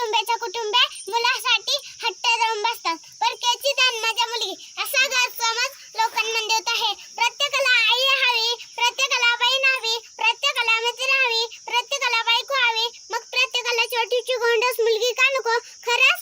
कुटुंबाच्या कुटुंबे मुलासाठी हट्ट जाऊन बसतात. पण दान माझ्या मुलगी. असा गैरसमज लोकांमध्ये देत आहे. प्रत्येकाला आई हवी प्रत्येकाला बहीण हवी प्रत्येकाला मित्र हवी प्रत्येकाला बायको हवी. मग प्रत्येकाला छोटीची गोंडस मुलगी का नको? खरंच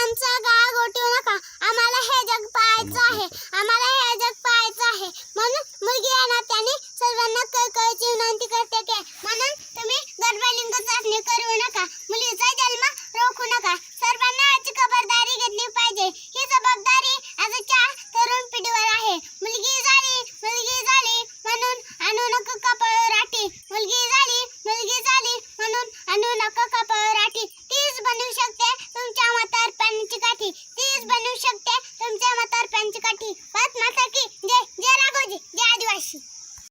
आमचा गाळ गोठवू नका. आम्हाला हे जग पाहायचं आहे. आम्हाला